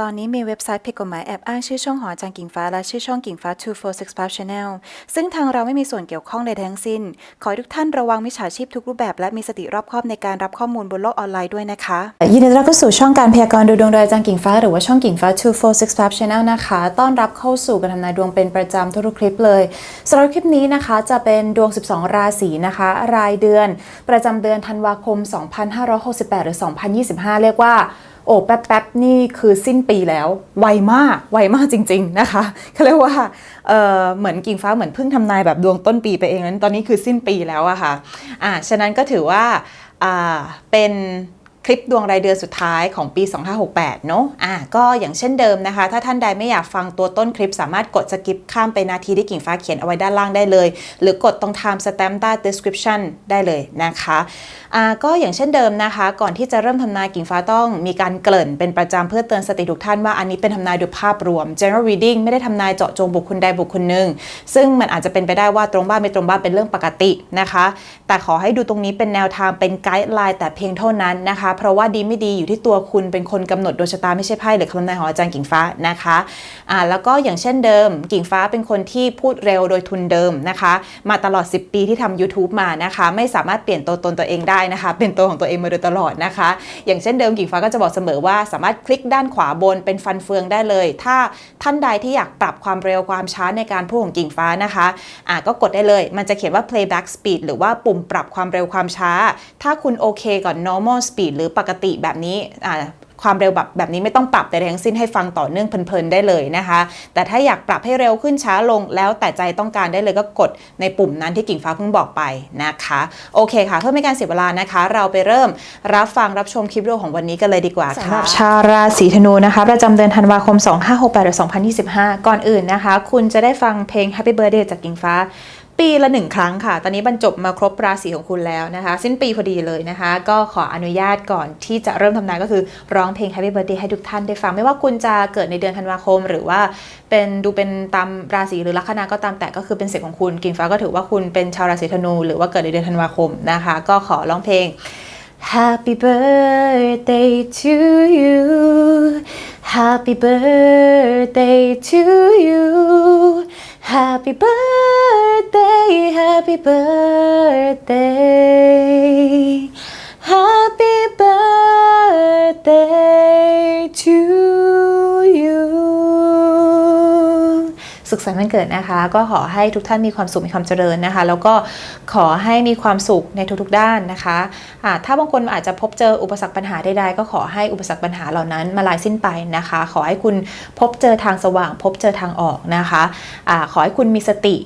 ตอนนี้มีเว็บไซต์ผิดกฎหมายแอบอ้างชื่อช่องหอจารย์กิ่งฟ้าและชื่อช่องกิ่งฟ้า 2465 Channel ซึ่งทางเราไม่มีส่วนเกี่ยวข้องใดทั้งสิ้น ขอทุกท่านระวังมิจฉาชีพทุกรูปแบบและมีสติรอบคอบในการรับข้อมูลบนโลกออนไลน์ด้วยนะคะ ยินดีต้อนรับเข้าสู่ช่องการพยากรณ์ดูดวงโดยจารย์กิ่งฟ้าหรือว่าช่องกิ่งฟ้า 2465 Channel นะคะ ต้อนรับเข้าสู่การทำนายดวงเป็นประจำทุกคลิปเลยสำหรับคลิปนี้นะคะจะเป็นดวง 12 ราศีนะคะ รายเดือน ประจำเดือนธันวาคม 2568 หรือ 2025 เรียกว่า โอ้แป๊บแป๊บๆนี่คือสิ้นปีแล้ว ไวมาก ไวมากจริง ๆ นะคะเขาเรียกว่าเออเหมือนกิ่งฟ้าเหมือนเพิ่งทำนายแบบดวงต้นปีไปเองนั้นตอนนี้คือสิ้นปีแล้วอะค่ะอ่าฉะนั้นก็ถือว่าอ่าเป็น คลิปดวงรายเดือนสุดท้ายของปี 2568 เนอะอ่าก็อย่างเช่นเดิมนะคะ ถ้าท่านใดไม่อยากฟังตัวต้นคลิป สามารถกดสกิปข้ามไปนาทีที่กิ่งฟ้าเขียนเอาไว้ด้านล่างได้เลย หรือกดตรง time stamp ใต้ description ได้เลยนะคะอ่าก็อย่างเช่นเดิมนะคะ ก่อนที่จะเริ่มทำนายกิ่งฟ้าต้องมีการเกริ่นเป็นประจำเพื่อเตือนสติทุกท่านว่าอันนี้เป็นทำนายโดยภาพรวม general reading ไม่ได้ทำนายเจาะจงบุคคลใดบุคคลหนึ่งซึ่งมันอาจจะเป็นไปได้ว่าตรงบ้านไม่ตรงบ้านเป็นเรื่องปกตินะคะ แต่ขอให้ดูตรงนี้เป็นแนวทางเป็นไกด์ไลน์แต่เพียงเท่านั้นนะคะเพราะว่าดีไม่ดีอยู่ที่ตัวคุณเป็นคนกำหนดดวงชะตาไม่ใช่ไพ่หรือคำนายของอาจารย์กิ่งฟ้านะคะอ่าแล้วก็อย่างเช่นเดิม กิ่งฟ้าเป็นคนที่พูดเร็วโดยทุนเดิมนะคะ มาตลอด 10 ปีที่ทำ YouTube มานะคะ ไม่สามารถเปลี่ยนตัวตนตัวเองได้นะคะ เป็นตัวของตัวเองมาโดยตลอดนะคะ อย่างเช่นเดิมกิ่งฟ้าก็จะบอกเสมอว่าสามารถคลิกด้านขวาบนเป็นฟันเฟืองได้เลย ถ้าท่านใดที่อยากปรับความเร็วความช้าในการพูดของกิ่งฟ้านะคะอ่าก็กดได้เลย มันจะเขียนว่า playback speed หรือว่าปุ่มปรับความเร็วความช้า ถ้าคุณโอเคก่อน normal speed หรือปกติแบบนี้อ่าความเร็วแบบแบบนี้ไม่ต้องปรับแต่ทั้งสิ้นให้ฟังต่อเนื่องเพลินๆได้เลยนะคะ แต่ถ้าอยากปรับให้เร็วขึ้นช้าลงแล้วแต่ใจต้องการได้เลยก็กดในปุ่มนั้นที่กิ่งฟ้าเพิ่งบอกไปนะคะ โอเคค่ะ เพื่อไม่การเสียเวลานะคะ เราไปเริ่มรับฟังรับชมคลิปวิดีโอของวันนี้กันเลยดีกว่าค่ะสำหรับชาวราศีธนูนะคะ ประจำเดือนธันวาคม 2568หรือ2025 ก่อนอื่นนะคะ คุณจะได้ฟังเพลง Happy Birthday จากกิ่งฟ้า ปีละหนึ่งครั้งค่ะ ตอนนี้บรรจบมาครบราศีของคุณแล้วนะคะ สิ้นปีพอดีเลยนะคะ ก็ขออนุญาตก่อนที่จะเริ่มทำนายก็คือร้องเพลง Happy Birthday ให้ทุกท่านได้ฟัง ไม่ว่าคุณจะเกิดในเดือนธันวาคม หรือว่าเป็นดูเป็นตามราศีหรือลัคนาก็ตามแต่ก็คือเป็นเสียงของคุณกิ่งฟ้าก็ถือว่าคุณเป็นชาวราศีธนู หรือว่าเกิดในเดือนธันวาคมนะคะ ก็ขอร้องเพลง Happy birthday to you Happy birthday to you Happy birthday Happy birthday Happy birthday to you สุขสันต์วันเกิดนะคะ ก็ขอให้ทุกท่านมีความสุขมีความเจริญนะคะ แล้วก็ขอให้มีความสุขในทุกๆด้านนะคะะถ้าบางคนอาจจะพบเจออุปสรรคปัญหาใดๆก็ขอให้อุปสรรคปัญหาเหล่านั้นมาลายสิ้นไปนะคะ ขอให้คุณพบเจอทางสว่าง พบเจอทางออกนะคะอะขอให้คุณมีสติ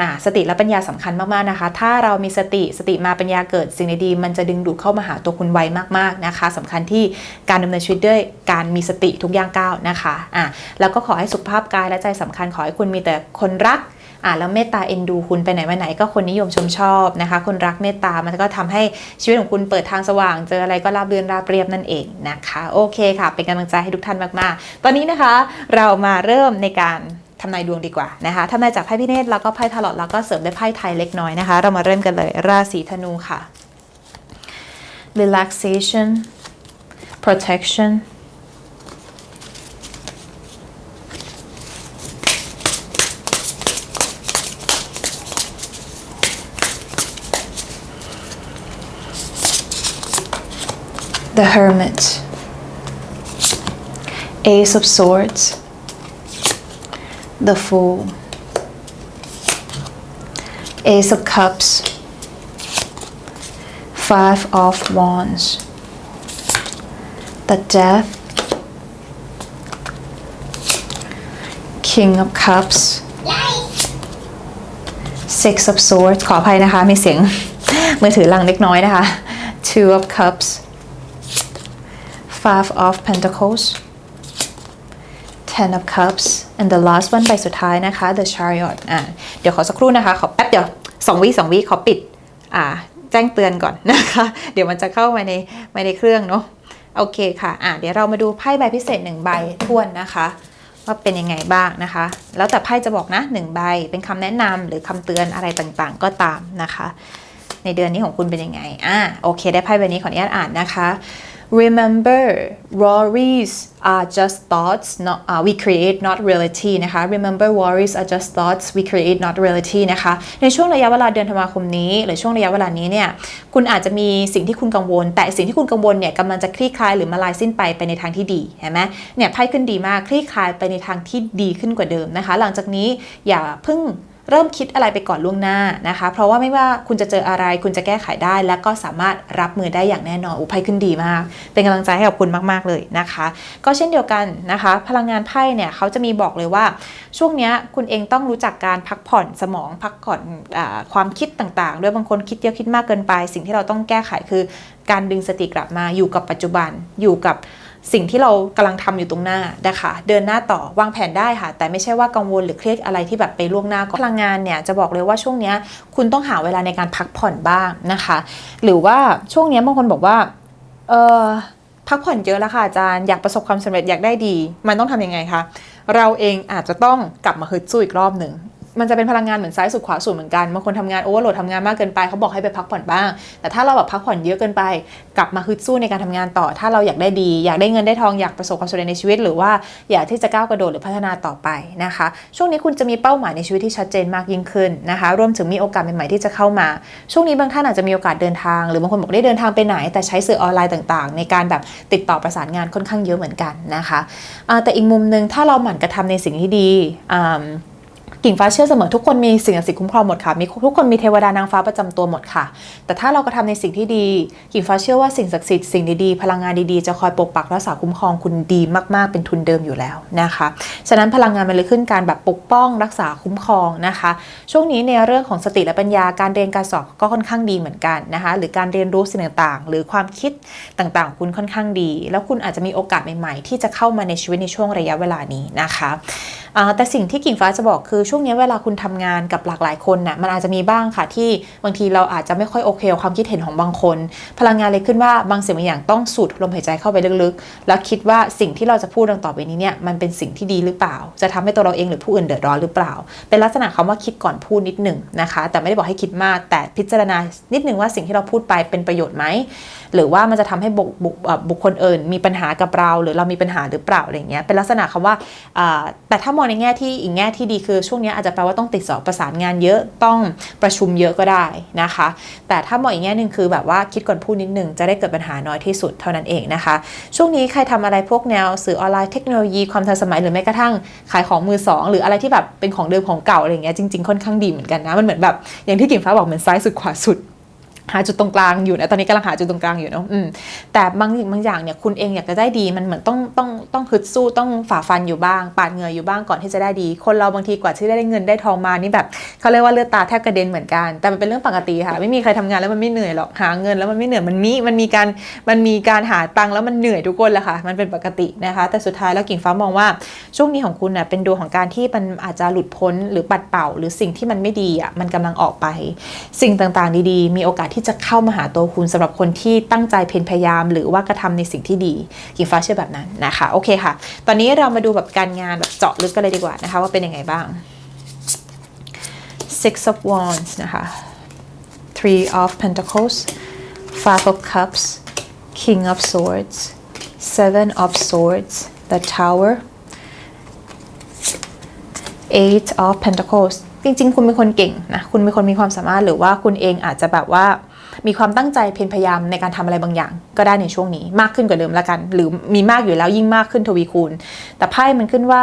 นะสติและปัญญาสำคัญมากๆนะคะ ถ้าเรามีสติสติมาปัญญาเกิดสิ่งดีๆมันจะดึงดูดเข้ามาหาตัวคุณไวมากๆนะคะสำคัญที่การดำเนินชีวิตด้วยการมีสติทุกย่างก้าวนะคะอะแล้วก็ขอให้สุขภาพกายและใจสำคัญขอให้คุณมีแต่คนรักอะแล้วเมตตาเอ็นดูคุณไปไหนมาไหนก็คนนิยมชมชอบนะคะ คนรักเมตตามันก็ทำให้ชีวิตของคุณเปิดทางสว่าง เจออะไรก็ราบเรื่อนราบเรียบนั่นเองนะคะ โอเคค่ะ เป็นกำลังใจให้ทุกท่านมากๆ ตอนนี้นะคะเรามาเริ่มในการ ทำนายดวงดีกว่านะคะทำนายจากไพ่พิเนตแล้วก็ไพ่ทารอตแล้วก็เสริมด้วยไพ่ไทยเล็กน้อยนะคะ เรามาเริ่มกันเลย ราศีธนูค่ะ relaxation protection the hermit ace of swords the Fool, Ace of Cups, Five of Wands, the Death, King of Cups, Six of Swords ขออภัยนะคะ มีเสียงมือถือลังเล็กน้อยนะคะ Two of Cups, Five of Pentacles, Ten of Cups and the last one ใบสุดท้ายนะคะ The Chariot อะเดี๋ยวขอสักครู่นะคะ ขอแป๊บเดียวสองวิสองวิขอปิด อ่า แจ้งเตือนก่อนนะคะ เดี๋ยวมันจะเข้ามาในมาในเครื่องเนาะ โอเคค่ะ อะ เดี๋ยวเรามาดูไพ่ใบพิเศษหนึ่งใบท้วนนะคะว่าเป็นยังไงบ้างนะคะ แล้วแต่ไพ่จะบอกนะหนึ่งใบ เป็นคำแนะนำหรือคำเตือนอะไรต่างๆ ก็ตามนะคะ ในเดือนนี้ของคุณเป็นยังไง อ่า โอเค ได้ไพ่ใบนี้ขออนุญาตอ่านนะคะ remember worries are just thoughts not uh, we create not reality นะคะ remember worries are just thoughts we create not reality นะคะ ในช่วงระยะเวลาเดือนธันวาคมนี้ หรือช่วงระยะเวลานี้เนี่ย คุณอาจจะมีสิ่งที่คุณกังวล แต่สิ่งที่คุณกังวลเนี่ยกำลังจะคลี่คลายหรือมาลายสิ้นไปไปในทางที่ดีเห็นไหมเนี่ยไพ่ขึ้นดีมาก คลี่คลายไปในทางที่ดีขึ้นกว่าเดิมนะคะ หลังจากนี้อย่าเพิ่ง เริ่มคิดอะไรไปก่อนล่วงหน้านะคะ เพราะว่าไม่ว่าคุณจะเจออะไรคุณจะแก้ไขได้ และก็สามารถรับมือได้อย่างแน่นอนอุภัยขึ้นดีมาก เป็นกำลังใจให้กับคุณมาก ๆ เลยนะคะ ก็เช่นเดียวกันนะคะ พลังงานไพ่เนี่ยเขาจะมีบอกเลยว่า ช่วงนี้คุณเองต้องรู้จักการพักผ่อนสมองพักผ่อนอความคิดต่างๆ ด้วยบางคนคิดเยอะคิดมากเกินไป สิ่งที่เราต้องแก้ไขคือ การดึงสติกลับมาอยู่กับปัจจุบันอยู่กับ สิ่งที่เรากำลังทำอยู่ตรงหน้านะคะ เดินหน้าต่อวางแผนได้ค่ะ แต่ไม่ใช่ว่ากังวลหรือเครียดอะไรที่แบบไปล่วงหน้าก่อนพลังงานเนี่ยจะบอกเลยว่าช่วงนี้คุณต้องหาเวลาในการพักผ่อนบ้างนะคะ หรือว่าช่วงนี้บางคนบอกว่าเออพักผ่อนเยอะแล้วค่ะอาจารย์อยากประสบความสำเร็จอยากได้ดี มันต้องทำยังไงคะเราเองอาจจะต้องกลับมาฮึดสู้อีกรอบหนึ่ง มันจะเป็นพลังงานเหมือนซ้ายสุดขวาสุดเหมือนกันบางคนทำงานโอเวอร์โหลดทำงานมากเกินไปเขาบอกให้ไปพักผ่อนบ้าง แต่ถ้าเราแบบพักผ่อนเยอะเกินไป กลับมาฮึดสู้ในการทำงานต่อ ถ้าเราอยากได้ดี อยากได้เงินได้ทองอยากประสบความสำเร็จในชีวิต หรือว่าอยากที่จะก้าวกระโดดหรือพัฒนาต่อไปนะคะ ช่วงนี้คุณจะมีเป้าหมายในชีวิตที่ชัดเจนมากยิ่งขึ้นนะคะรวมถึงมีโอกาสใหม่ๆที่จะเข้ามา ช่วงนี้บางท่านอาจจะมีโอกาสเดินทาง หรือบางคนบอกได้เดินทางไปไหน แต่ใช้สื่อออนไลน์ต่างๆ ในการแบบติดต่อประสานงานค่อนข้างเยอะเหมือนกันนะคะแต่อีกมุมหนึ่งถ้าเราหมั่นกระทำในสิ่งที่ดี กิ่งฟ้าเชื่อเสมอทุกคนมีสิ่งศักดิ์สิทธิ์คุ้มครองหมดค่ะมีทุกคนมีเทวดานางฟ้าประจำตัวหมดค่ะ แต่ถ้าเรากระทำในสิ่งที่ดี กิ่งฟ้าเชื่อว่าสิ่งศักดิ์สิทธิ์สิ่งดีๆพลังงานดีๆจะคอยปกปักรักษาคุ้มครองคุณดีมากๆเป็นทุนเดิมอยู่แล้วนะคะฉะนั้นพลังงานมันเลยขึ้นการแบบปกป้องรักษาคุ้มครองนะคะ ช่วงนี้ในเรื่องของสติและปัญญาการเรียนการสอบก็ค่อนข้างดีเหมือนกันนะคะหรือการเรียนรู้สิ่งต่างๆ หรือความคิดต่างๆของคุณค่อนข้างดี แล้วคุณอาจจะมีโอกาสใหม่ๆ ที่จะเข้ามาในชีวิตในช่วงระยะเวลานี้นะคะแต่สิ่งที่กิ่งฟ้าจะบอกคือช่วงนี้เวลาคุณทำงานกับหลากหลายคนน่ะมันอาจจะมีบ้างค่ะที่บางทีเราอาจจะไม่ค่อยโอเคกับความคิดเห็นของบางคน พลังงานเลยขึ้นว่าบางสิ่งบางอย่างต้องสูดลมหายใจเข้าไปลึกๆ แล้วคิดว่าสิ่งที่เราจะพูดดังต่อไปนี้เนี่ยมันเป็นสิ่งที่ดีหรือเปล่า จะทำให้ตัวเราเองหรือผู้อื่นเดือดร้อนหรือเปล่า เป็นลักษณะคำว่าคิดก่อนพูดนิดหนึ่งนะคะ แต่ไม่ได้บอกให้คิดมากแต่พิจารณานิดหนึ่งว่าสิ่งที่เราพูดไปเป็นประโยชน์ไหมหรือว่ามันจะทำให้บุคบุคบุคคลอื่น มีปัญหากับเราหรือเรามีปัญหาหรือเปล่าอะไรเงี้ยเป็นลักษณะคำว่าอ่าแต่ถ้ามองในแง่ที่อีกแง่ที่ดีคือช่วงนี้อาจจะแปลว่าต้องติดสอบประสานงานเยอะต้องประชุมเยอะก็ได้นะคะ แต่ถ้ามองอีกแง่หนึ่งคือแบบว่าคิดก่อนพูดนิดหนึ่งจะได้เกิดปัญหาน้อยที่สุดเท่านั้นเองนะคะ ช่วงนี้ใครทำอะไรพวกแนวสื่อออนไลน์เทคโนโลยีความทันสมัยหรือแม้กระทั่งขายของมือสองหรืออะไรที่แบบเป็นของเดิมของเก่าอะไรเงี้ยจริงๆค่อนข้างดีเหมือนกันนะมันเหมือนแบบอย่างที่กิ่งฟ้าบอกเหมือนซ้ายสุดขวาสุด หาจุดตรงกลางอยู่นะตอนนี้กำลังหาจุดตรงกลางอยู่เนาะอืมแต่บางสิ่งบางอย่างเนี่ยคุณเองอยากจะได้ดีมันเหมือนต้องต้องต้องฮึดสู้ต้องฝ่าฟันอยู่บ้างปาดเหงื่ออยู่บ้างก่อนที่จะได้ดี คนเราบางทีกว่าที่ได้เงินได้ทองมานี่แบบเขาเรียกว่าเลือดตาแทบกระเด็นเหมือนกัน แต่มันเป็นเรื่องปกติค่ะไม่มีใครทำงานแล้วมันไม่เหนื่อยหรอกหาเงินแล้วมันไม่เหนื่อยมันมีมันมีการมันมีการหาตังค์แล้วมันเหนื่อยทุกคนแหละค่ะมันเป็นปกตินะคะ แต่สุดท้ายแล้วกิ่งฟ้ามองว่าช่วงนี้ของคุณเน่ะเป็นดวงของการที่มันอาจจะหลุดพ้นหรือปัดเป่า หรือสิ่งที่มันไม่ดีอะมันกำลังออกไป สิ่งต่างๆ ดีๆ มีโอกาสที่จะเข้ามาหาตัวคุณสำหรับคนที่ตั้งใจเพียรพยายาม หรือว่ากระทำในสิ่งที่ดีกิ่งฟ้าเชื่อแบบนั้นนะคะโอเคค่ะ ตอนนี้เรามาดูแบบการงานแบบเจาะลึกกันเลยดีกว่านะคะว่าเป็นยังไงบ้าง Six of Wands นะคะ Three of Pentacles Five of Cups King of Swords Seven of Swords The Tower Eight of Pentacles จริง ๆ คุณเป็นคนเก่งนะคุณเป็นคนมีความสามารถหรือว่าคุณเองอาจจะแบบว่ามีความตั้งใจเพียรพยายามในการทำอะไรบางอย่าง ก็ได้ในช่วงนี้มากขึ้นกว่าเดิมละกัน หรือมีมากอยู่แล้วยิ่งมากขึ้นทวีคูณ แต่ไพ่มันขึ้นว่า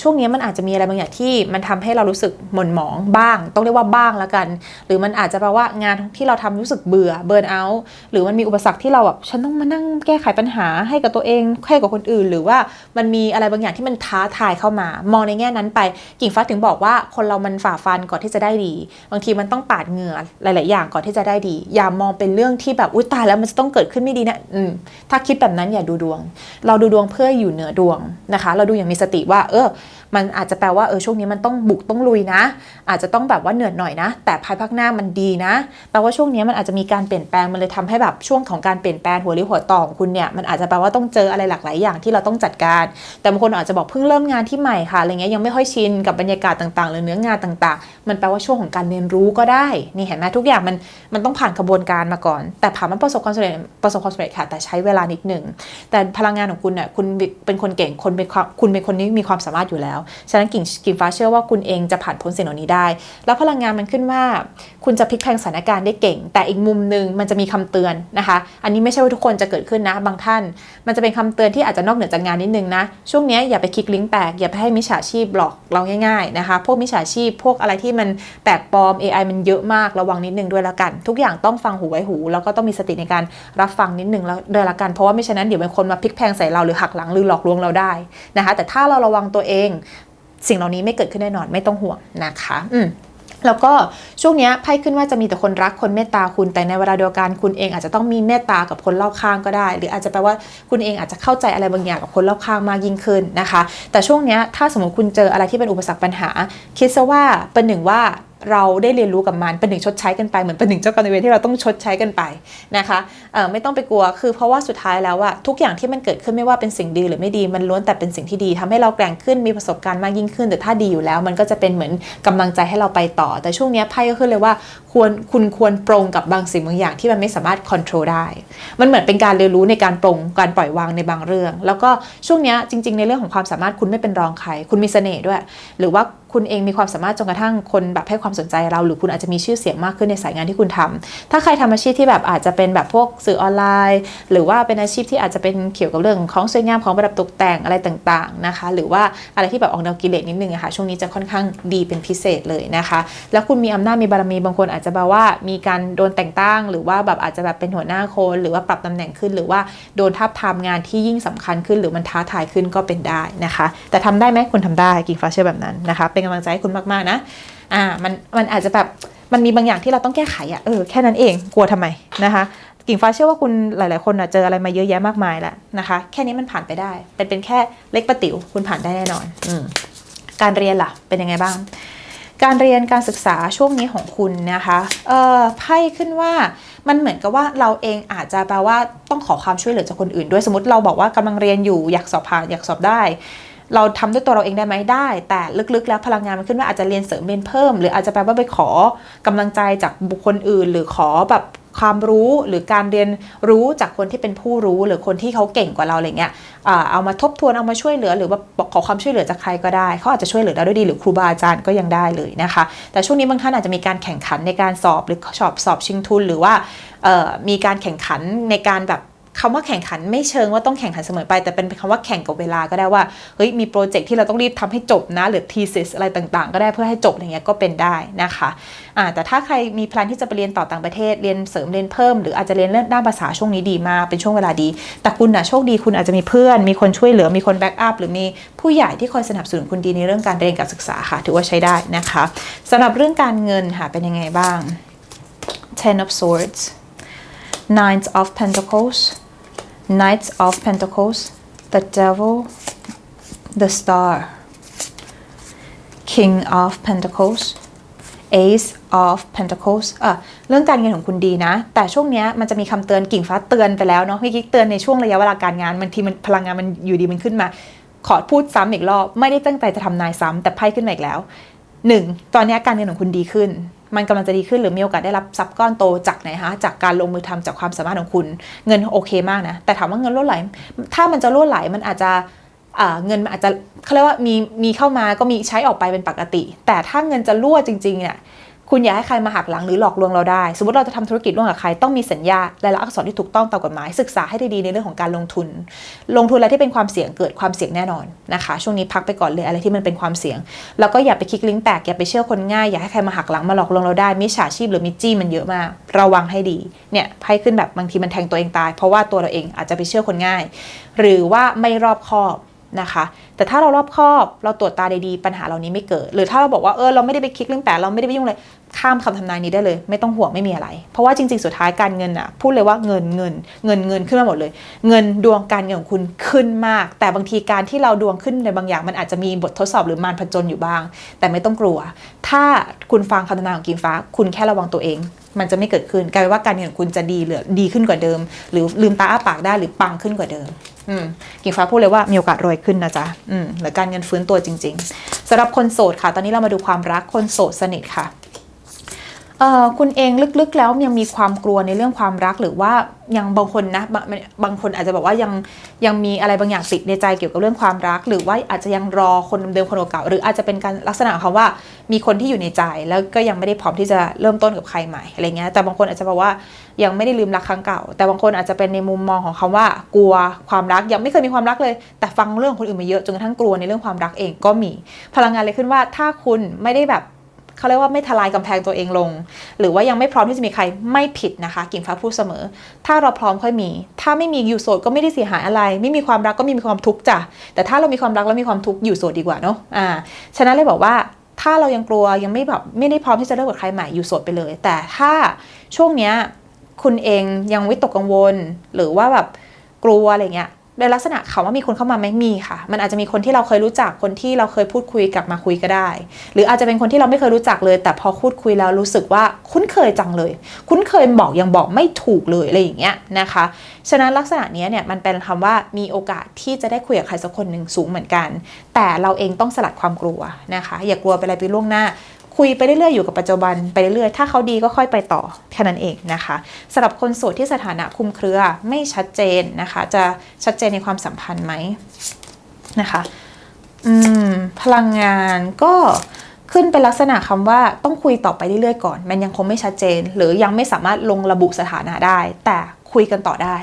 ช่วงนี้มันอาจจะมีอะไรบางอย่างที่มันทำให้เรารู้สึกหม่นหมองบ้าง ต้องเรียกว่าบ้างแล้วกัน หรือมันอาจจะแปลว่างานที่เราทำรู้สึกเบื่อเบิร์นเอาท์หรือมันมีอุปสรรคที่เราแบบฉันต้องมานั่งแก้ไขปัญหาให้กับตัวเองให้กับคนอื่น หรือว่ามันมีอะไรบางอย่างที่มันท้าทายเข้ามา มองในแง่นั้นไปกิ่งฟ้าถึงบอกว่าคนเรามันฝ่าฟันก่อนที่จะได้ดี บางทีมันต้องปาดเหงื่อหลาย ๆ อย่างก่อนที่จะได้ดี อย่ามองเป็นเรื่องที่แบบอุ้ยตายแล้วมันจะต้องเกิดขึ้นไม่ดีนะอืมถ้าคิดแบบนั้นอย่าดูดวง เราดูดวงเพื่ออยู่เหนือดวงนะคะ เราดูอย่างมีสติว่าเออ มันอาจจะแปลว่าเออช่วงนี้มันต้องบุกต้องลุยนะ อาจจะต้องแบบว่าเหนื่อยหน่อยนะ แต่ภายภาคหน้ามันดีนะแปลว่าช่วงนี้มันอาจจะมีการเปลี่ยนแปลงมันเลยทำให้แบบช่วงของการเปลี่ยนแปลงหัวริ้วหัวต่อของคุณเนี่ยมันอาจจะแปลว่าต้องเจออะไรหลากหลายอย่างที่เราต้องจัดการ แต่บางคนอาจจะบอกเพิ่งเริ่มงานที่ใหม่ค่ะอะไรเงี้ยยังไม่ค่อยชินกับบรรยากาศต่างๆ หรือเนื้องานต่างๆ มันแปลว่าช่วงของการเรียนรู้ก็ได้นี่เห็นไหมทุกอย่างมันมันต้องผ่านกระบวนการมาก่อน แต่ถามว่าประสบความสำเร็จประสบความสำเร็จค่ะ แต่ใช้เวลานิดหนึ่งแต่พลังงานของคุณเนี่ยคุณเป็นคนเก่งคนเป็นคุณเป็นคนที่มีความสามารถอยู่แล้วฉะนั้นกิ่งกิ่งฟ้าเชื่อว่าคุณเองจะผ่านพ้นสิ่งเหล่านี้ได้ แล้วพลังงานมันขึ้นว่า คุณจะพลิกแพลงสถานการณ์ได้เก่ง แต่อีกมุมหนึ่งมันจะมีคำเตือนนะคะ อันนี้ไม่ใช่ว่าทุกคนจะเกิดขึ้นนะ บางท่าน มันจะเป็นคำเตือนที่อาจจะนอกเหนือจากงานนิดนึงนะ ช่วงนี้อย่าไปคลิกลิงก์แตกอย่าไปให้มิจฉาชีพหลอกเราง่ายๆนะคะ พวกมิจฉาชีพ พวกอะไรที่มันแปลกปลอม AI มันเยอะมาก ระวังนิดนึงด้วยละกัน ทุกอย่างต้องฟังหูไว้หู แล้วก็ต้องมีสติในการรับฟังนิดนึงแล้วด้วยละกัน เพราะว่าไม่ฉะนั้นเดี๋ยวเป็นคนมาพลิกแพงใส่เราหรือหักหลังหรือหลอกลวงเราได้นะคะ แต่ถ้าเราระวังตัวเอง สิ่งเหล่านี้ไม่เกิดขึ้นแน่นอนไม่ต้องห่วงนะคะอืมแล้วก็ช่วงนี้ไพ่ขึ้นว่าจะมีแต่คนรักคนเมตตาคุณแต่ในเวลาเดียวกันคุณเองอาจจะต้องมีเมตตากับคนรอบข้างก็ได้ หรืออาจจะแปลว่าคุณเองอาจจะเข้าใจอะไรบางอย่างกับคนรอบข้างมากยิ่งขึ้นนะคะ แต่ช่วงนี้ถ้าสมมติคุณเจออะไรที่เป็นอุปสรรคปัญหา คิดซะว่าเป็นหนึ่งว่า เราได้เรียนรู้กับมันเป็นหนึ่งชดใช้กันไปเหมือนเป็นหนึ่งเจ้ากรรมนายเวรที่เราต้องชดใช้กันไปนะคะไม่ต้องไปกลัวคือเพราะว่าสุดท้ายแล้วอะทุกอย่างที่มันเกิดขึ้นไม่ว่าเป็นสิ่งดีหรือไม่ดีมันล้วนแต่เป็นสิ่งที่ดีทำให้เราแกร่งขึ้นมีประสบการณ์มากยิ่งขึ้น แต่ถ้าดีอยู่แล้ว มันก็จะเป็นเหมือนกำลังใจให้เราไปต่อ แต่ช่วงนี้ไพ่ก็ขึ้นเลยว่าควรคุณควรปรงกับบางสิ่งบางอย่างที่มันไม่สามารถควบคุมได้ มันเหมือนเป็นการเรียนรู้ในการปรงการปล่อยวางในบางเรื่อง แล้วก็ช่วงนี้จริง ๆ ในเรื่องของความสามารถคุณไม่เป็นรองใคร คุณมีเสน่ห์ด้วย หรือว่าคุณเองมีความสามารถจนกระทั่งคนแบบให้ความสนใจเรา หรือคุณอาจจะมีชื่อเสียงมากขึ้นในสายงานที่คุณทำถ้าใครทำอาชีพที่แบบอาจจะเป็นแบบพวกสื่อออนไลน์ หรือว่าเป็นอาชีพที่อาจจะเป็นเกี่ยวกับเรื่องของสวยงามของประดับตกแต่งอะไรต่างๆนะคะ หรือว่าอะไรที่แบบออกแนวกิเลสนิดนึงอะค่ะช่วงนี้จะค่อนข้างดีเป็นพิเศษเลยนะคะ แล้วคุณมีอำนาจมีบารมีบางคนอาจจะแบบว่ามีการโดนแต่งตั้ง หรือว่าแบบอาจจะแบบเป็นหัวหน้าคนหรือว่าปรับตำแหน่งขึ้น หรือว่าโดนทับทามงานที่ยิ่งสำคัญขึ้น หรือมันท้าทายขึ้นก็เป็นได้นะคะ แต่ทำได้ไหมคุณทำได้กิ่งฟ้าเชื่อแบบนั้นนะคะเป็นกำลังใจให้คุณมากๆนะอ่ามันมันอาจจะแบบมันมีบางอย่างที่เราต้องแก้ไขอะเออแค่นั้นเองกลัวทำไมนะคะกิ่งฟ้าเชื่อว่าคุณหลาย ๆ คนอะเจออะไรมาเยอะแยะมากมายแล้วนะคะ แค่นี้มันผ่านไปได้ เป็นเป็นแค่เล็กประติ๋วคุณผ่านได้แน่นอนอมการเรียนล่ะ เป็นยังไงบ้าง การเรียนการศึกษาช่วงนี้ของคุณนะคะเอ่อไพ่ขึ้นว่ามันเหมือนกับว่าเราเองอาจจะแปลว่าต้องขอความช่วยเหลือจากคนอื่น ด้วยสมมติเราบอกว่ากำลังเรียนอยู่อยากสอบผ่านอยากสอบได้ เราทำด้วยตัวเราเองได้ไหมได้ แต่ลึกๆ แล้วพลังงานมันขึ้นว่าอาจจะเรียนเสริมเรียนเพิ่ม หรืออาจจะแปลว่าไปขอกำลังใจจากบุคคลอื่น หรือขอแบบความรู้หรือการเรียนรู้จากคนที่เป็นผู้รู้หรือคนที่เขาเก่งกว่าเราอะไรเงี้ยเอามาทบทวนเอามาช่วยเหลือ หรือว่าขอความช่วยเหลือจากใครก็ได้เขาอาจจะช่วยเหลือเราด้วยดีหรือครูบาอาจารย์ก็ยังได้เลยนะคะ แต่ช่วงนี้บางท่านอาจจะมีการแข่งขันในการสอบหรือสอบสอบชิงทุน หรือว่ามีการแข่งขันในการแบบ คำว่าแข่งขันไม่เชิงว่าต้องแข่งขันเสมอไป แต่เป็นคำว่าแข่งกับเวลาก็ได้ว่าเฮ้ยมีโปรเจกต์ที่เราต้องรีบทำให้จบนะ หรือ thesis อะไรต่างๆ ก็ได้เพื่อให้จบอย่างเงี้ยก็เป็นได้นะคะอ่าแต่ถ้าใครมีแพลนที่จะไปเรียนต่อต่างประเทศเรียนเสริมเรียนเพิ่มหรืออาจจะเรียนเรื่องด้านภาษาช่วงนี้ดีมากเป็นช่วงเวลาดี แต่คุณนะโชคดีคุณอาจจะมีเพื่อน มีคนช่วยเหลือมีคนแบ็กอัพหรือมีผู้ใหญ่ที่คอยสนับสนุนคุณดีในเรื่องการเรียนการศึกษาค่ะ ถือว่าใช้ได้นะคะสำหรับเรื่องการเงินค่ะเป็นยังไงบ้าง Ten of Swords Nine of Pentacles Knights of Pentacles, the Devil, the Star, King of Pentacles, Ace of Pentacles อะเรื่องการเงินของคุณดีนะ แต่ช่วงเนี้ยมันจะมีคำเตือนกิ่งฟ้าเตือนไปแล้วเนาะพี่กิ๊กเตือนในช่วงระยะเวลาการงานมันทีมันพลังงานมันอยู่ดีมันขึ้นมา ขอพูดซ้ำอีกรอบ ไม่ได้ตั้งใจจะทำนายซ้ำแต่ไพ่ขึ้นมาอีกแล้วหนึ่งตอนนี้การเงินของคุณดีขึ้น มันกำลังจะดีขึ้นหรือมีโอกาสได้รับทรัพย์ก้อนโตจากไหนฮะจากการลงมือทำจากความสามารถของคุณ เงินโอเคมากนะ แต่ถามว่าเงินรั่วไหล ถ้ามันจะรั่วไหลมันอาจจะเงินมันอาจจะเขาเรียกว่ามีมีเข้ามาก็มีใช้ออกไปเป็นปกติ แต่ถ้าเงินจะรั่วจริงๆเนี่ย คุณอย่าให้ใครมาหักหลังหรือหลอกลวงเราได้ สมมติเราจะทำธุรกิจร่วมกับใครต้องมีสัญญาและลักษณ์อักษรที่ถูกต้องตามกฎหมาย ศึกษาให้ดีๆในเรื่องของการลงทุน ลงทุนอะไรที่เป็นความเสี่ยงเกิดความเสี่ยงแน่นอนนะคะ ช่วงนี้พักไปก่อนเลยอะไรที่มันเป็นความเสี่ยง แล้วก็อย่าไปคลิกลิงก์แตกอย่าไปเชื่อคนง่ายอย่าให้ใครมาหักหลังมาหลอกลวงเราได้มิจฉาชีพหรือมิจจี้มันเยอะมาก ระวังให้ดีเนี่ยไพ่ขึ้นแบบบางทีมันแทงตัวเองตาย เพราะว่าตัวเราเองอาจจะไปเชื่อคนง่าย หรือว่าไม่รอบคอบนะคะ แต่ถ้าเรารอบคอบเราตรวจตาดีๆปัญหาเหล่านี้ไม่เกิด หรือถ้าเราบอกว่าเออเราไม่ได้ไปคลิกเรื่องแปดเราไม่ได้ไปยุ่งเลย ข้ามคำทำนายนี้ได้เลย ไม่ต้องห่วงไม่มีอะไร เพราะว่าจริง ๆ สุดท้ายการเงินอะพูดเลยว่าเงินเงินเงินเงินขึ้นมาหมดเลย เงินดวงการเงินของคุณขึ้นมาก แต่บางทีการที่เราดวงขึ้นในบางอย่าง มันอาจจะมีบททดสอบหรือมารผจญอยู่บ้าง แต่ไม่ต้องกลัว ถ้าคุณฟังคำทำนายของกินฟ้า คุณแค่ระวังตัวเอง มันจะไม่เกิดขึ้นกลายเป็นว่าการเงินของคุณจะดีเหรือดีขึ้นกว่าเดิม หรือลืมตาอ้าปากได้หรือปังขึ้นกว่าเดิมกิ่งฟ้าพูดเลยว่ามีโอกาสรวยขึ้นนะจ๊ะอืมหรือการเงินฟื้นตัวจริง ๆสำหรับคนโสดค่ะ ตอนนี้เรามาดูความรักคนโสดสนิทค่ะ คุณเองลึกๆแล้วยังมีความกลัวในเรื่องความรักหรือว่ายังบางคนนะบางบางคนอาจจะบอกว่ายังยังมีอะไรบางอย่างติดในใจเกี่ยวกับเรื่องความรัก หรือว่าอาจจะยังรอคนเดิมคนเก่าหรืออาจจะเป็นการลักษณะของเขาว่ามีคนที่อยู่ในใจแล้วก็ยังไม่ได้พร้อมที่จะเริ่มต้นกับใครใหม่อะไรเงี้ยแต่บางคนอาจจะบอกว่ายังไม่ได้ลืมรักครั้งเก่า แต่บางคนอาจจะเป็นในมุมมองของคำว่า กลัวความรักยังไม่เคยมีความรักเลย แต่ฟังเรื่องคนอื่นมาเยอะจนกระทั่งกลัวในเรื่องความรักเองก็มี พลังงานเลยขึ้นว่าถ้าคุณไม่ได้แบบ เขาเรียกว่าไม่ทลายกำแพงตัวเองลง หรือว่ายังไม่พร้อมที่จะมีใครไม่ผิดนะคะ กิ่งฟ้าพูดเสมอ ถ้าเราพร้อมค่อยมี ถ้าไม่มีอยู่โสดก็ไม่ได้เสียหายอะไร ไม่มีความรักก็ไมมีความทุกข์จ้ะแต่ถ้าเรามีความรักแล้วมีความทุกข์อยู่โสดดีกว่าเนาะอ่าฉะนั้นเลยบอกว่าถ้าเรายังกลัวยังไม่แบบไม่ได้พร้อมที่จะเลิกกับใครใหม่อยู่โสดไปเลย แต่ถ้าช่วงเนี้ยคุณเองยังวิตกกังวล หรือว่าแบบกลัวอะไรเงี้ย ในลักษณะเขาว่ามีคนเข้ามาไหมมีค่ะ มันอาจจะมีคนที่เราเคยรู้จักคนที่เราเคยพูดคุยกลับมาคุยก็ได้ หรืออาจจะเป็นคนที่เราไม่เคยรู้จักเลย แต่พอพูดคุยแล้วรู้สึกว่าคุ้นเคยจังเลย คุ้นเคยบอกยังบอกไม่ถูกเลยอะไรอย่างเงี้ยนะคะ ฉะนั้นลักษณะเนี้ยเนี่ยมันเป็นคำว่ามีโอกาสที่จะได้คุยกับใครสักคนหนึ่งสูงเหมือนกัน แต่เราเองต้องสลัดความกลัวนะคะ อย่ากลัวไปอะไรไปล่วงหน้า คุยไปเรื่อยๆอยู่กับปัจจุบันไปเรื่อยๆถ้าเขาดีก็ค่อยไปต่อแค่นั้นเองนะคะสำหรับคนโสดที่สถานะคุมเครือไม่ชัดเจนนะคะ จะชัดเจนในความสัมพันธ์ไหมนะคะอืมพลังงานก็ขึ้นเป็นลักษณะคำว่าต้องคุยต่อไปเรื่อยๆก่อน มันยังคงไม่ชัดเจน หรือยังไม่สามารถลงระบุสถานะได้ แต่คุยกันต่อได้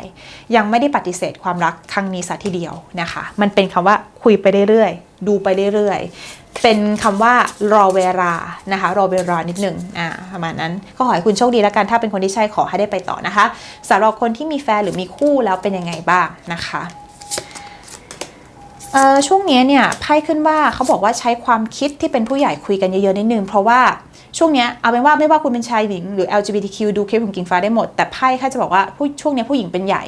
ยังไม่ได้ปฏิเสธความรักครั้งนี้สัทีเดียวนะคะ มันเป็นคำว่าคุยไปเรื่อยๆดูไปเรื่อยๆ เป็นคำว่ารอเวลานะคะรอเวลานิดหนึ่งอ่าประมาณนั้นก็ขอให้คุณโชคดีแล้วกันถ้าเป็นคนที่ใช่ขอให้ได้ไปต่อนะคะสำหรับคนที่มีแฟนหรือมีคู่แล้วเป็นยังไงบ้างนะคะช่วงนี้เนี่ยไพ่ขึ้นว่าเขาบอกว่าใช้ความคิดที่เป็นผู้ใหญ่คุยกันเยอะๆนิดนึงเพราะว่าช่วงนี้เอาเป็นว่าไม่ว่าคุณเป็นชายหญิงหรือ LGBTQ ดูคลิปของกิ่งฟ้าได้หมด แต่ไพ่ค่จะบอกว่าผู้ช่วงนี้ผู้หญิงเป็นใหญ่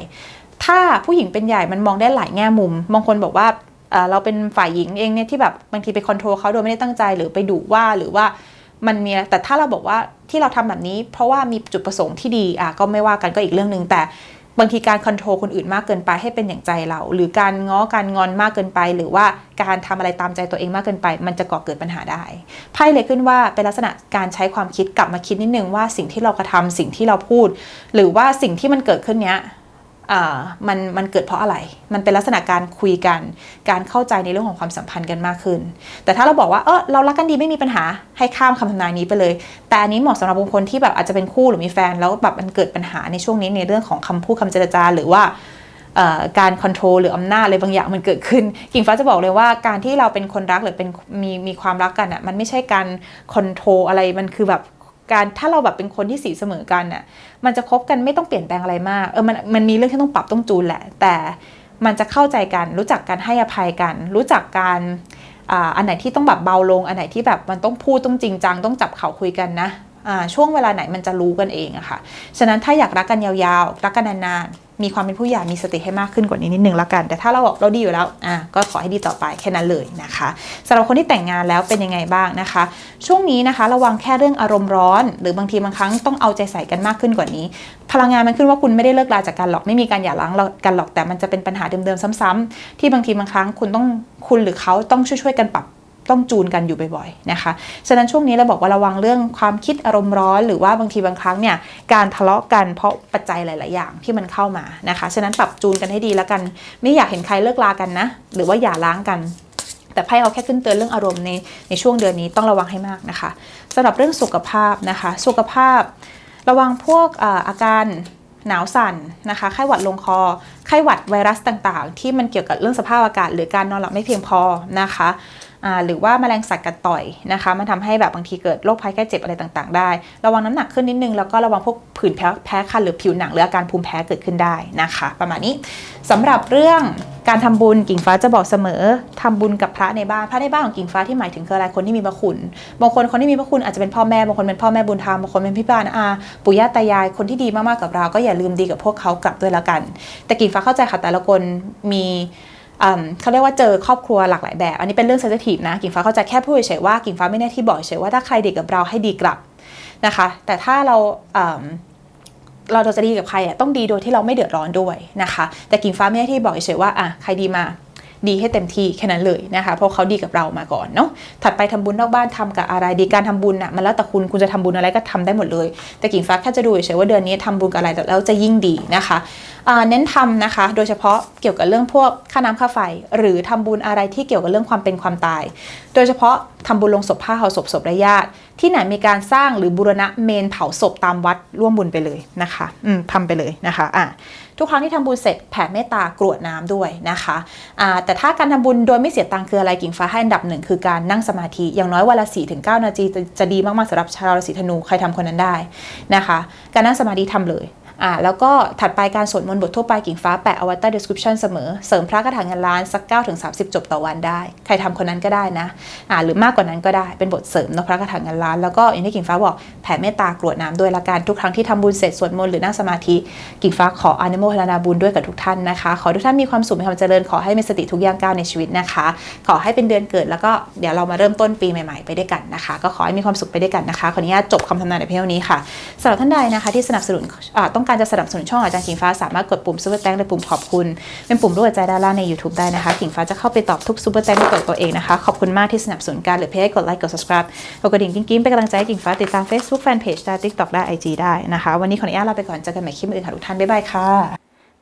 ถ้าผู้หญิงเป็นใหญ่มันมองได้หลายแง่มุมบางคนบอกว่า เราเป็นฝ่ายหญิงเองเนี่ยที่แบบบางทีไปคอนโทรลเขาโดยไม่ได้ตั้งใจหรือไปดุว่าหรือว่ามันมีแต่ถ้าเราบอกว่าที่เราทำแบบนี้ เพราะว่ามีจุดประสงค์ที่ดีอะก็ไม่ว่ากันก็อีกเรื่องหนึ่งแต่บางทีการคอนโทรลคนอื่นมากเกินไปให้เป็นอย่างใจเรา หรือการง้อการงอนมากเกินไป หรือว่าการทำอะไรตามใจตัวเองมากเกินไป มันจะก่อเกิดปัญหาได้ไพ่เลยขึ้นว่าเป็นลักษณะการใช้ความคิดกลับมาคิดนิดนึงว่าสิ่งที่เรากระทำสิ่งที่เราพูด หรือว่าสิ่งที่มันเกิดขึ้นเนี้ย มันมันเกิดเพราะอะไร มันเป็นลักษณะการคุยกัน การเข้าใจในเรื่องของความสัมพันธ์กันมากขึ้น แต่ถ้าเราบอกว่า เออเรารักกันดีไม่มีปัญหา ให้ข้ามคำทำนายนี้ไปเลย แต่อันนี้เหมาะสำหรับบุคคลที่แบบอาจจะเป็นคู่หรือมีแฟน แล้วแบบมันเกิดปัญหาในช่วงนี้ในเรื่องของคำพูดคำเจรจาหรือว่าการคอนโทรลหรืออำนาจอะไรบางอย่างมันเกิดขึ้น กิ่งฟ้าจะบอกเลยว่าการที่เราเป็นคนรักหรือเป็นมีมีความรักกันอะมันไม่ใช่การคอนโทรอะไรมันคือแบบ การถ้าเราแบบเป็นคนที่สีเสมอกันน่ะมันจะคบกันไม่ต้องเปลี่ยนแปลงอะไรมากเออมันมันมีเรื่องที่ต้องปรับต้องจูนแหละ แต่มันจะเข้าใจกัน รู้จักการให้อภัยกัน รู้จักการอ่าอันไหนที่ต้องแบบเบาลง อันไหนที่แบบมันต้องพูดต้องจริงจังต้องจับเข่าคุยกันนะ ช่วงเวลาไหนมันจะรู้กันเองอะค่ะ ฉะนั้นถ้าอยากรักกันยาวๆ รักกันนานๆ มีความเป็นผู้ใหญ่มีสติให้มากขึ้นกว่านี้นิดนึงละกัน แต่ถ้าเราบอกเราดีอยู่แล้วอ่าก็ขอให้ดีต่อไปแค่นั้นเลยนะคะสำหรับคนที่แต่งงานแล้วเป็นยังไงบ้างนะคะ ช่วงนี้นะคะ ระวังแค่เรื่องอารมณ์ร้อน หรือบางทีบางครั้งต้องเอาใจใส่กันมากขึ้นกว่านี้ พลังงานมันขึ้นว่าคุณไม่ได้เลิกลาจากกันหรอกไม่มีการหย่าร้างกันหรอกแต่มันจะเป็นปัญหาเดิมๆซ้ำๆที่บางทีบางครั้งคุณต้องคุณหรือเขาต้องช่วยๆกันปรับ ต้องจูนกันอยู่บ่อยๆนะคะฉะนั้นช่วงนี้เราบอกว่าระวังเรื่องความคิดอารมณ์ร้อนหรือว่าบางทีบางครั้งเนี่ยการทะเลาะกันเพราะปัจจัยหลาย ๆ อย่างที่มันเข้ามานะคะฉะนั้นปรับจูนกันให้ดีแล้วกัน ไม่อยากเห็นใครเลิกลากันนะ หรือว่าอย่าร้างกันแต่ไพ่เอาแค่ขึ้นเตือนเรื่องอารมณ์ในในช่วงเดือนนี้ต้องระวังให้มากนะคะสำหรับเรื่องสุขภาพนะคะ สุขภาพ ระวังพวกอาการหนาวสั่นนะคะไข้หวัดลงคอไข้หวัดไวรัสต่างๆ ที่มันเกี่ยวกับเรื่องสภาพอากาศ หรือการนอนหลับไม่เพียงพอนะคะ หรือว่าแมลงสัตว์กัดต่อยนะคะมันทำให้แบบบางทีเกิดโรคภัยแค่เจ็บอะไรต่างๆ ได้ ระวังน้ำหนักขึ้นนิดนึงแล้วก็ระวังพวกผื่นแพ้แพ้คันหรือผิวหนังหรืออาการภูมิแพ้เกิดขึ้นได้นะคะ ประมาณนี้สำหรับเรื่องการทำบุญกิ่งฟ้าจะบอกเสมอทำบุญกับพระในบ้านพระในบ้านของกิ่งฟ้าที่หมายถึงคืออะไรคนที่มีพระคุณบางคนคนที่มีพระคุณอาจจะเป็นพ่อแม่บางคนเป็นพ่อแม่บุญธรรมบางคนเป็นพี่บ้านอาปู่ย่าตายายคนที่ดีมากๆกับเรา ก็อย่าลืมดีกับพวกเขากลับด้วยแล้วกัน แต่กิ่งฟ้าเข้าใจค่ะแต่ละคนมี เขาเรียกว่าเจอครอบครัวหลากหลายแบบ อันนี้เป็นเรื่องเซนซิทีฟนะ กิ่งฟ้าเข้าใจแค่พูดเฉยว่ากิ่งฟ้าไม่แน่ที่บอกเฉยว่าถ้าใครดีกับเราให้ดีกลับนะคะ แต่ถ้าเราเราจะดีกับใครอะต้องดีโดยที่เราไม่เดือดร้อนด้วยนะคะ แต่กิ่งฟ้าไม่ได้ที่บอกเฉยว่าอะใครดีมา ดีให้เต็มที่แค่นั้นเลยนะคะ เพราะเขาดีกับเรามาก่อนเนาะถัดไปทำบุญนอกบ้านทำกับอะไรดีการทำบุญน่ะมันแล้วแต่คุณคุณจะทำบุญอะไรก็ทำได้หมดเลย แต่กิ่งฟ้าแค่จะดูเฉยๆว่าเดือนนี้ทำบุญกับอะไรแล้วจะยิ่งดีนะคะเน้นทำนะคะ โดยเฉพาะเกี่ยวกับเรื่องพวกค่าน้ำค่าไฟ หรือทำบุญอะไรที่เกี่ยวกับเรื่องความเป็นความตาย โดยเฉพาะทำบุญลงศพผ้าเผาศพศพญาติ ที่ไหนมีการสร้างหรือบูรณะเมนเผาศพตามวัดร่วมบุญไปเลยนะคะอืมทำไปเลยนะคะอะ ทุกครั้งที่ทำบุญเสร็จแผ่เมตตากรวดน้ำด้วยนะคะะแต่ถ้าการทำบุญโดยไม่เสียตังค์คืออะไรกิ่งฟ้าให้อันดับหนึ่งคือการนั่งสมาธิอย่างน้อยวันละสี่ถึงนาทีจะจะดีมากๆสำหรับชาวราศีธนูใครทำคนนั้นได้นะคะ การนั่งสมาธิทำเลย อ่าแล้วก็ถัดไปการสวดมนต์บททั่วไปกิ่งฟ้าแปะอว้ใต้ description เสมอ เสริมพระคาถาเงินล้านสัก9ถึง30 จบต่อวันได้ ใครทำคนนั้นก็ได้นะอ่าหรือมากกว่านั้นก็ได้เป็นบทเสริมนอะพระคาถาเงินล้าน แล้วก็อย่างที่กิ่งฟ้าบอกแผ่เมตตากรวดน้ำด้วยละกันทุกครั้งที่ทำบุญเสร็จสวดมนต์หรือนั่งสมาธิกิ่งฟ้าขออนุโมทนาบุญด้วยกับทุกท่านนะคะ ขอทุกท่านมีความสุขมีความเจริญขอให้มีสติทุกย่างก้าวในชีวิตนะคะ ขอให้เป็นเดือนเกิดแล้วก็เดี๋ยวเรามาเริ่มต้นปีใหม่ ๆ ไปด้วยกันนะคะ ก็ขอให้มีความสุขไปด้วยกันนะคะขออนุญาตจบคำทำนายในเพียงนี้ค่ะสำหรับท่านใดนะคะที่สนับสนุนต้องการจะสนับสนุนช่องอาจารย์กิ่งฟ้าสามารถกดปุ่มซูเปอร์แตงหรือปุ่มขอบคุณ เป็นปุ่มรูปหัวใจด้านล่างใน YouTube ได้นะคะ กิ่งฟ้าจะเข้าไปตอบทุกซูเปอร์แตงด้วยตัวเองนะคะ ขอบคุณมากที่สนับสนุนการหรือเพื่อให้กดไลค์กด subscribe กดกระดิ่งกิ๊งๆเป็นกำลังใจให้กิ่งฟ้าติดตาม Facebook Fanpage ได้ TikTok ได้ IG ได้นะคะ วันนี้ขออนุญาตลาไปก่อนเจอกันใหม่คลิปอื่นค่ะทุกท่านบ๊ายบายค่ะ